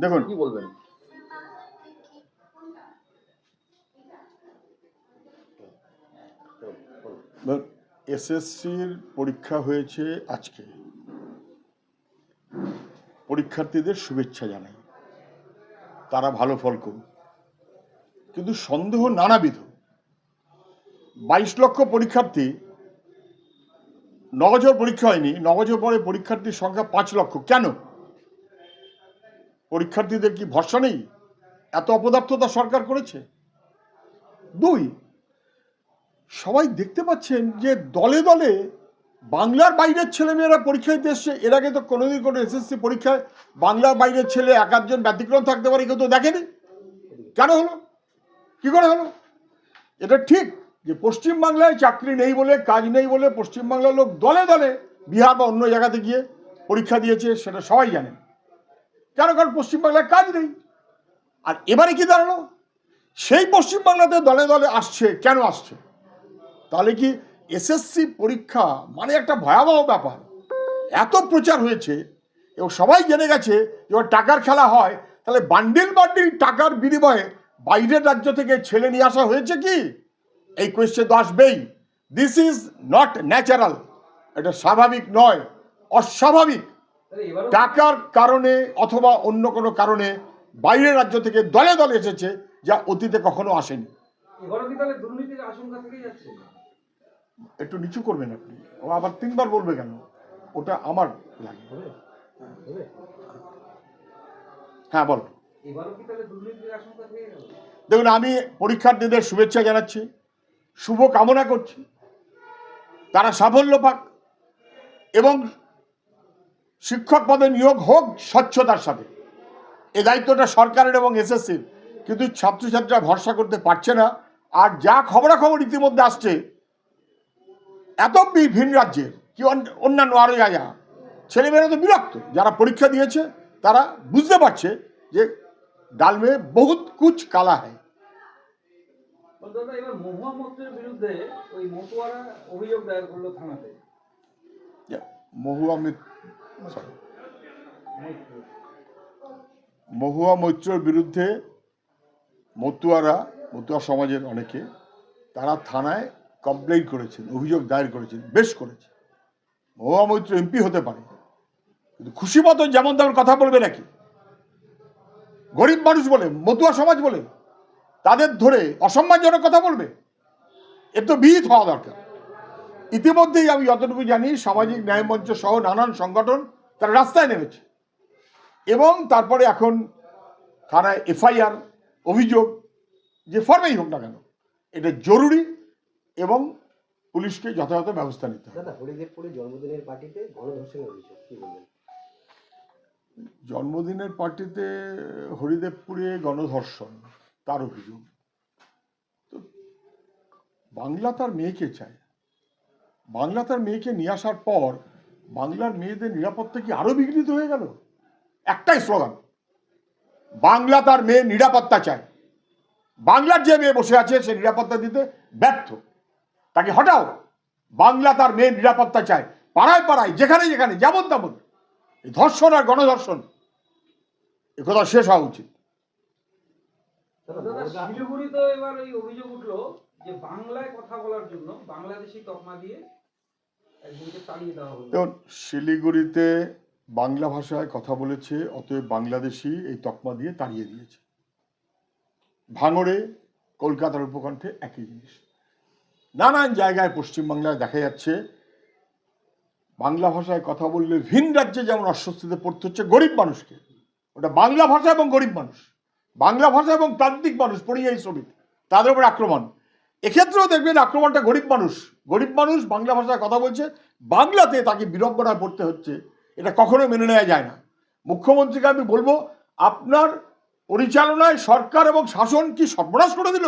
দেখুন। কি বলবেন? এসএসসির পরীক্ষা হয়েছে আজকে। পরীক্ষার্থীদের শুভেচ্ছা জানাই। তারা ভালো ফল করুক। কিন্তু সন্দেহ নানাবিধ। বাইশ লক্ষ পরীক্ষার্থী নগজর পরীক্ষা হয়নি নগজর পরে পরীক্ষার্থীর সংখ্যা পাঁচ লক্ষ। কেন? পরীক্ষার্থীদের কি ভরসা নেই? এত অপদার্থতা সরকার করেছে? দুই, সবাই দেখতে পাচ্ছেন যে দলে দলে বাংলার বাইরের ছেলেমেয়েরা পরীক্ষা দিতে এসছে। এর আগে তো কোনোদিন কোনো এসএসসি পরীক্ষায় বাংলার বাইরের ছেলে এক আধজন ব্যতিক্রম থাকতে পারে, কেউ তো দেখেনি। কেন হলো? কি করে হলো? এটা ঠিক যে পশ্চিমবাংলায় চাকরি নেই বলে, কাজ নেই বলে পশ্চিমবাংলার লোক দলে দলে বিহার বা অন্য জায়গাতে গিয়ে পরীক্ষা দিয়েছে, সেটা সবাই জানেন কেন কারণ পশ্চিমবাংলায় কাজ নেই। আর এবারে কি দাঁড়াল? সেই পশ্চিমবাংলাতে দলে দলে আসছে, কেন আসছে? তাহলে কি এসএসসি পরীক্ষা মানে একটা ভয়াবহ ব্যাপার। এত প্রচার হয়েছে এবং সবাই জেনে গেছে যে টাকার খেলা হয়, তাহলে বান্ডিল বান্ডিল টাকার বিনিময়ে বাইরের রাজ্য থেকে ছেলে নিয়ে আসা হয়েছে কি? এই কোয়েশ্চেন তো আসবেই। দিস ইজ নট ন্যাচারাল এটা স্বাভাবিক নয়, অস্বাভাবিক। টাকার কারণে অথবা অন্য কোনো কারণে বাইরের রাজ্য থেকে দলে দলে এসেছে যা অতীতে কখনো আসেনি। একটু নিচু করবেন আপনি। ও আবার তিনবার বলবে কেন? ওটা আমার লাগে। হ্যাঁ বল। থেকে গেল দেখুন আমি পরীক্ষার্থীদের শুভেচ্ছা জানাচ্ছি। শুভ কামনা করছি। তারা সাফল্য পাক এবং শিক্ষক পদে নিয়োগ হোক স্বচ্ছতার সাথে। এ দায়িত্বটা সরকারের এবং এসএসসির। কিন্তু ছাত্রছাত্রীরা ভরসা করতে পারছে না। আর যা খবরাখবর ইতিমধ্যে আসছে এত ভিন রাজ্যের কি অন্যান্য আরও যা ছেলেমেয়েরা তো বিরক্ত। যারা পরীক্ষা দিয়েছে তারা বুঝতে পারছে যে ডাল মে বহুত কুচ কালা হয় মহুয়া মিত্র মহুয়া মৈত্রর বিরুদ্ধে মতুয়ারা, মতুয়া সমাজের অনেকে, তারা থানায় কমপ্লেন করেছেন, অভিযোগ দায়ের করেছেন, বেশ করেছে। মহুয়া মৈত্র এমপি হতে পারে, কিন্তু খুশি মতো যেমন তেমন কথা বলবে নাকি? গরিব মানুষ বলে, মতুয়া সমাজ বলে, তাদের ধরে অসম্মানজনক কথা বলবে? এর তো বিহিত হওয়া দরকার। ইতিমধ্যেই আমি যতটুকু জানি সামাজিক ন্যায় মঞ্চ সহ নানান সংগঠন তারা রাস্তায় নেমেছে। এবং তারপরে এখন থানায় এফআইআর অভিযোগ যে ফর্মেই হোক না কেন এটা জরুরি এবং পুলিশকে যথাযথ ব্যবস্থা নিতে হবে। জন্মদিনের পার্টিতে গণধর্ষণের অভিযোগ কি বলবেন? জন্মদিনের পার্টিতে হরিদেবপুরে গণধর্ষণ তার অভিযোগ। তো বাংলা তার মেয়েকে চায়। বাংলা তার মেয়েকে নিয়ে আসার পর বাংলার মেয়েদের নিরাপত্তা কি আরও বিঘ্নিত হয়ে গেল? একটাই স্লোগান বাংলা তার মেয়ে নিরাপত্তা চায়। বাংলার যে মেয়ে বসে আছে, সে নিরাপত্তা দিতে ব্যর্থ। তাকে হটাও বাংলা তার মেয়ে নিরাপত্তা চায়। পাড়ায় পাড়ায়, যেখানে যেখানে, যেমন তেমন ধর্ষণ আর গণধর্ষণ একথা শেষ হওয়া উচিত। শিলিগুড়িতে এবার এই অভিযোগ উঠল যে বাংলায় কথা বলার জন্য বাংলাদেশি তকমা দিয়ে শিলিগুড়িতে বাংলা ভাষায় কথা বলেছে, অতএব বাংলাদেশি এই তকমা দিয়ে তাড়িয়ে দিয়েছে। ভাঙড়ে, কলকাতার উপকণ্ঠে একই জিনিস। নানান জায়গায় পশ্চিমবাংলায় দেখা যাচ্ছে, বাংলা ভাষায় কথা বললে ভিন রাজ্যে যেমন অস্বস্তিতে পড়তে হচ্ছে গরিব মানুষকে। ওটা বাংলা ভাষা এবং গরিব মানুষ। বাংলা ভাষা এবং প্রান্তিক মানুষ পরিযায়ী শ্রমিক। তাদের উপর আক্রমণ। এক্ষেত্রেও দেখবেন আক্রমণটা গরিব মানুষ। গরিব মানুষ বাংলা ভাষায় কথা বলছে বাংলাতে তাকে বিড়ম্বনায় পড়তে হচ্ছে। এটা কখনো মেনে নেওয়া যায় না। মুখ্যমন্ত্রীকে আমি বলব আপনার পরিচালনায় সরকার এবং শাসন কি সর্বনাশ করে দিল?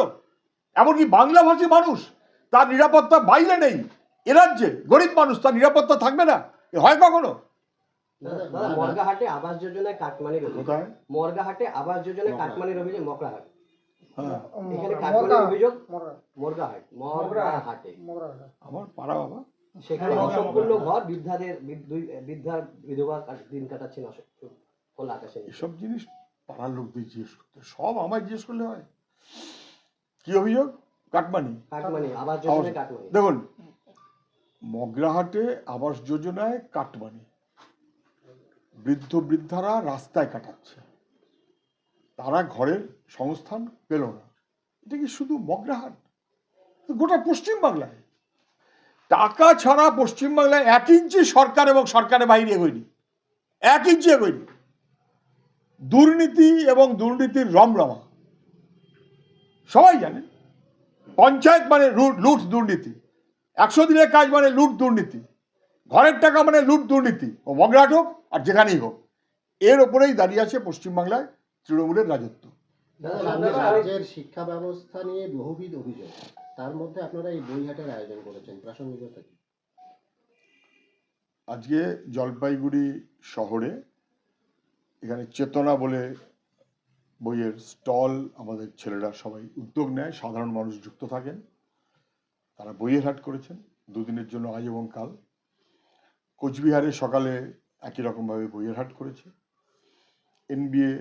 এমনকি বাংলাভাষী মানুষ তার নিরাপত্তা বাইরে নেই। এ রাজ্যে গরিব মানুষ তার নিরাপত্তা থাকবে না? হয় কখনো? মর্গাহাটে আবাস যোজনায় কাটমানির মর্গাহাটে আবাস যোজনায় কাটমানির অভিযোগ মকরাহাট এখানে কাটমানির অভিযোগ? মর্গাহাট মর্গাহাটে আমার পাড়া বাবা। সেখানে অসম্পূর্ণ ঘর বৃদ্ধাদের বৃদ্ধ- বিধবা দিন কাটাচ্ছেন খোলা আকাশে। এসব জিনিস পাড়ার লোকদের জিজ্ঞেস করতে সব আমায় জিজ্ঞেস করলে হয়। কি অভিযোগ? কাটমানি। কাটমানি আবাস যোজনায় কাটমানি। দেখুন মগরাহাটে আবাস যোজনায় কাটমানি। বৃদ্ধ বৃদ্ধারা রাস্তায় কাটাচ্ছে। তারা ঘরের সংস্থান পেল না। এটা কি শুধু মগরাহাট? গোটা পশ্চিম বাংলায়। টাকা ছাড়া পশ্চিম বাংলায় এক ইঞ্চি সরকার এবং সরকারের বাইরে এগোয়নি। এক ইঞ্চি এগোয়নি। দুর্নীতি এবং দুর্নীতির রমরমা। সবাই জানে, পঞ্চায়েত মানে লুট দুর্নীতি। একশো দিনের কাজ মানে লুট দুর্নীতি। ঘরের টাকা মানে লুট দুর্নীতি। ও মগরাট হোক আর যেখানেই হোক, এর ওপরেই দাঁড়িয়ে আছে পশ্চিমবাংলায় তৃণমূলের রাজত্ব। রাজ্যের শিক্ষা ব্যবস্থা নিয়ে বহুবিধ অভিযোগ। তার মধ্যে আপনারা এই বইহাটের আয়োজন করেছেন প্রাসঙ্গিকতা কি? আজকে জলপাইগুড়ি শহরে এখানে চেতনা বলে বইয়ের স্টল আমাদের ছেলেরা সবাই উদ্যোগ নেয় সাধারণ মানুষ যুক্ত থাকেন। তারা বইয়ের হাট করেছেন দুদিনের জন্য আজ এবং কাল। কোচবিহারে সকালে একই রকমভাবে বইয়ের হাট করেছে। এনবিএ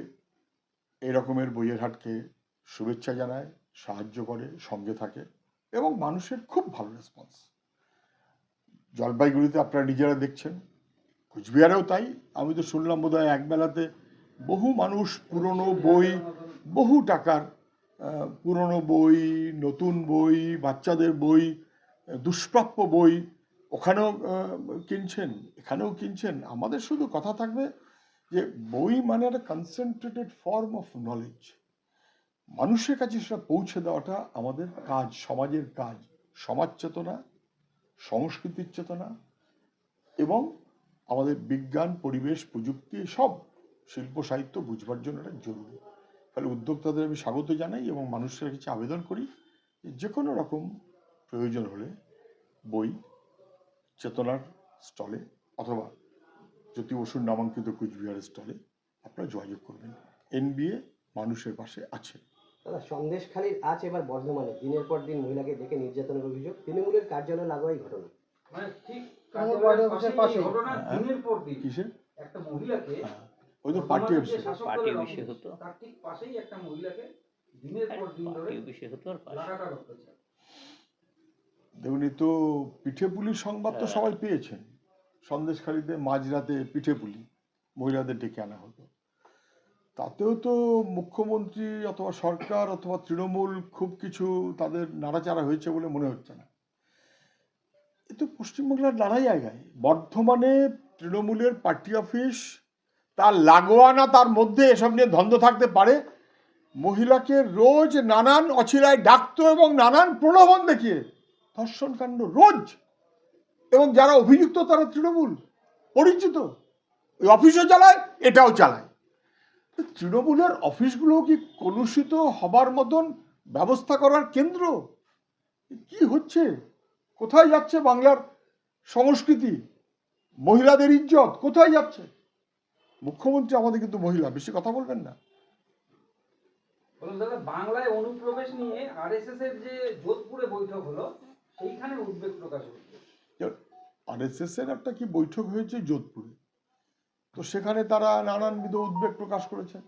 এই রকমের বইয়ের হাটকে শুভেচ্ছা জানায়, সাহায্য করে, সঙ্গে থাকে এবং মানুষের খুব ভালো রেসপন্স জলপাইগুড়িতে আপনারা নিজেরা দেখছেন, কুচবিহারেও তাই। আমি তো শুনলাম বোধহয় এক বেলাতে বহু মানুষ পুরনো বই, বহু টাকার পুরনো বই, নতুন বই, বাচ্চাদের বই, দুষ্প্রাপ্য বই ওখানেও কিনছেন, এখানেও কিনছেন। আমাদের শুধু কথা থাকবে যে বই মানে একটা কনসেন্ট্রেটেড ফর্ম অফ নলেজ মানুষের কাছে সেটা পৌঁছে দেওয়াটা আমাদের কাজ, সমাজের কাজ। সমাজ চেতনা, সংস্কৃতির চেতনা এবং আমাদের বিজ্ঞান, পরিবেশ, প্রযুক্তি সব শিল্প, সাহিত্য বুঝবার জন্য এটা জরুরি। ফলে উদ্যোক্তাদের আমি স্বাগত জানাই এবং মানুষের কাছে আবেদন করি যে যে কোনো রকম প্রয়োজন হলে বই চেতনার স্টলে অথবা জ্যোতি বসুর নামাঙ্কিত কুচবিহার স্টলে আপনারা যোগাযোগ করবেন। এনবিএ মানুষের পাশে আছে। দাদা সন্দেশ খালির আজ এবার বর্ধমানে। দিনের পর দিন মহিলাকে দেখে নির্যাতনের অভিযোগ। তৃণমূলের কার্যালয়ে লাগোয়া এই ঘটনা মানে হ্যাঁ। দিনের পর দিন। কিসে একটা মহিলাকে হ্যাঁ, ওই তো পার্টি অফিসে পার্টি অফিসে হতো। তার ঠিক পাশেই একটা মহিলাকে দিনের পর দিন ধরে পার্টি অফিসে হতো আর পাশে। দেখুন এই তো পিঠে পুলির সংবাদ তো হ্যাঁ। সবাই পেয়েছেন। সন্দেশখালিতে মাঝরাতে পিঠে পুলি মহিলাদের ডেকে আনা হতো তাতেও তো মুখ্যমন্ত্রী অথবা সরকার অথবা তৃণমূল খুব কিছু তাদের নাড়াচাড়া হয়েছে বলে মনে হচ্ছে না। এ তো পশ্চিমবাংলার নানা জায়গায়। বর্ধমানে তৃণমূলের পার্টি অফিস, তার লাগোয়া না, তার মধ্যে এসব নিয়ে ধন্দ থাকতে পারে। মহিলাকে রোজ নানান অছিলায় ডাকতো এবং নানান প্রলোভন দেখিয়ে ধর্ষণ কাণ্ড রোজ এবং যারা অভিযুক্ত তারা তৃণমূল, পরিচিত। ওই অফিসও চালায়, এটাও চালায়। তৃণমূলের অফিসগুলো কি কলুষিত হবার মতন ব্যবস্থা করার কেন্দ্র? কি হচ্ছে? কোথায় যাচ্ছে বাংলার সংস্কৃতি? মহিলাদের ইজ্জত কোথায় যাচ্ছে? মুখ্যমন্ত্রী আমাদের কিন্তু মহিলা, বেশি কথা বলবেন না। বাংলায় অনুপ্রবেশ নিয়ে আরএসএস এর যে যোধপুরে বৈঠক হলো, সেইখানে উদ্বেগ প্রকাশ হচ্ছে আরএসএস এর একটা কি বৈঠক হয়েছে যোধপুরে। তো সেখানে তারা নানানবিধ উদ্বেগ প্রকাশ করেছেন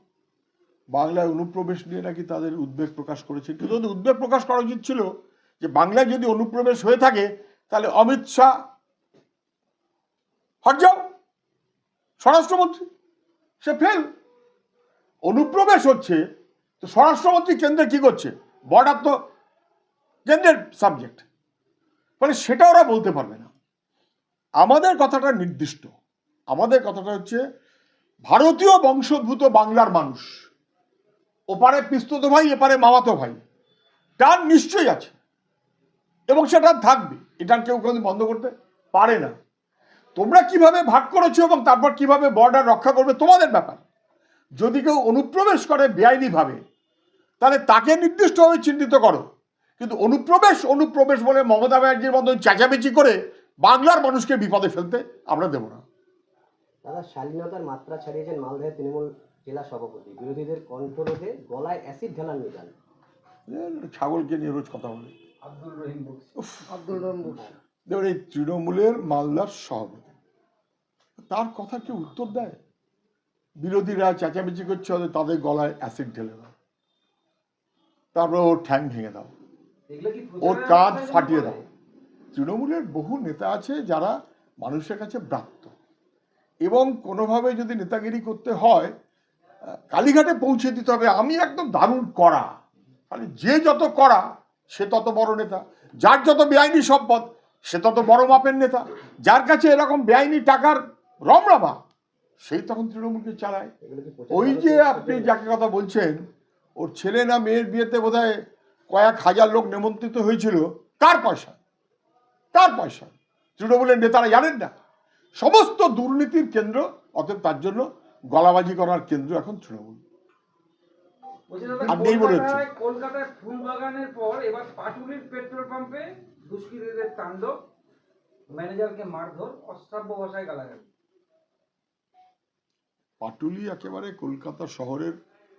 বাংলায় অনুপ্রবেশ নিয়ে নাকি তাদের উদ্বেগ প্রকাশ করেছে। কিন্তু উদ্বেগ প্রকাশ করা উচিত ছিল যে বাংলায় যদি অনুপ্রবেশ হয়ে থাকে, তাহলে অমিত শাহ, হট যাও, স্বরাষ্ট্রমন্ত্রী, সে ফেল। অনুপ্রবেশ হচ্ছে, তো স্বরাষ্ট্রমন্ত্রী কেন্দ্রে কি করছে? বর্ডার তো কেন্দ্রের সাবজেক্ট ফলে সেটা ওরা বলতে পারবে না। আমাদের কথাটা নির্দিষ্ট। আমাদের কথাটা হচ্ছে, ভারতীয় বংশোদ্ভূত বাংলার মানুষ, ওপারে পিস্তুত ভাই, এপারে মামাতো ভাই টান নিশ্চয়ই আছে। এবং সেটা থাকবে। এটা কেউ কোনোদিন বন্ধ করতে পারে না। তোমরা কীভাবে ভাগ করেছ এবং তারপর কীভাবে বর্ডার রক্ষা করবে, তোমাদের ব্যাপার। যদি কেউ অনুপ্রবেশ করে বেআইনিভাবে, তাহলে তাকে নির্দিষ্টভাবে চিহ্নিত করো। কিন্তু অনুপ্রবেশ অনুপ্রবেশ বলে মমতা ব্যানার্জির মতন চেঁচামেচি করে বাংলার মানুষকে বিপদে ফেলতে আমরা দেব না। দাদা শালীনতার মাত্রা ছাড়িয়েছেন মালদহের তৃণমূল জেলা সভাপতি। বিরোধীদের কণ্ঠরোধে গলায় অ্যাসিড ঢালার নিদান এ, ছাগলকে নিয়ে রোজ কথা বলে। আব্দুল রহিম আব্দুল দেখুন এই তৃণমূলের মালদার সভাপতি তার কথা কেউ উত্তর দেয়? বিরোধীরা চেঁচামেচি করছে হয়তো তাদের গলায় অ্যাসিড ঢেলে দাও। তারপরে ওর ঠ্যাং ভেঙে দাও। ওর কাঁধ ফাটিয়ে দাও। তৃণমূলের বহু নেতা আছে যারা মানুষের কাছে ব্রাত্য। এবং কোনোভাবে যদি নেতাগিরি করতে হয়, কালীঘাটে পৌঁছে দিতে হবে। আমি একদম দারুণ করা মানে যে যত করা সে তত বড় নেতা। যার যত বেআইনি সম্পদ, সে তত বড় মাপের নেতা। যার কাছে এরকম বেআইনি টাকার রমরামা, সেই তখন তৃণমূলকে চালায়। ওই যে আপনি যাকে কথা বলছেন, ওর ছেলে না মেয়ের বিয়েতে বোধহয় কয়েক হাজার লোক নেমন্ত্রিত হয়েছিল। কার পয়সা? কার পয়সা। তৃণমূলের নেতারা জানেন না। সমস্ত দুর্নীতির কেন্দ্র অতএব তার জন্য গলাবাজি করার কেন্দ্র এখন তৃণমূল। বলছি দাদা, আর নেই বলে হচ্ছে। কলকাতায় কলকাতায় ফুলবাগানের পর এবার পাটুলির পেট্রোল পাম্পে দুষ্কৃতীদের তাণ্ডব। ম্যানেজারকে মারধর অশ্রাব্য ভাষায় গালাগালি। পাটুলি একেবারে কলকাতা শহরের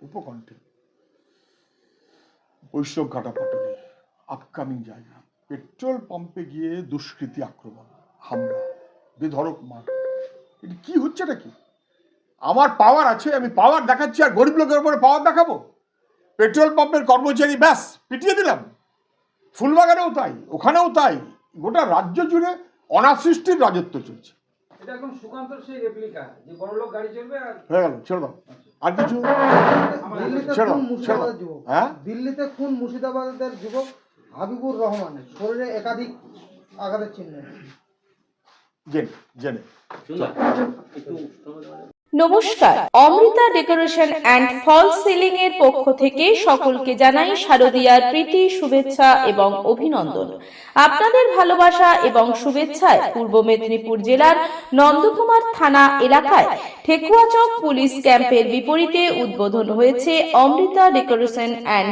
উপকণ্ঠে। বৈষ্ণব ঘাটা পাটুলি আপকামিং জায়গা। পেট্রোল পাম্পে গিয়ে দুষ্কৃতী আক্রমণ হামলা। বেধড়ক মার এটা কি হচ্ছে নাকি আমার পাওয়ার আছে আমি পাওয়ার দেখাচ্ছি আর গরিব লোকের উপরে পাওয়ার দেখাবো। পেট্রোল পাম্পের কর্মচারী ব্যাস পিটিয়ে দিলাম। ফুলবাগানেও তাই ওখানেও তাই। গোটা রাজ্য জুড়ে অনাসৃষ্টির রাজত্ব চলছে। এটা হয়ে গেল ছেড়ে দাও। আর কিছু? ছেড়ো, হ্যাঁ? দিল্লিতে খুন মুর্শিদাবাদের যুবক হাবিবুর রহমানের শরীরে একাধিক আঘাতের চিহ্ন জেনে জেনে। নমস্কার Amrita decoration and false ceiling এর পক্ষ থেকে সকলকে জানাই শারদীয়ার প্রীতি শুভেচ্ছা এবং অভিনন্দন। আপনাদের ভালোবাসা এবং শুভেচ্ছায় পূর্ব মেদিনীপুর জেলার নন্দকুমার থানা এলাকায় ঠেকুয়াচক পুলিশ ক্যাম্পের বিপরীতে উদ্বোধন হয়েছে Amrita decoration and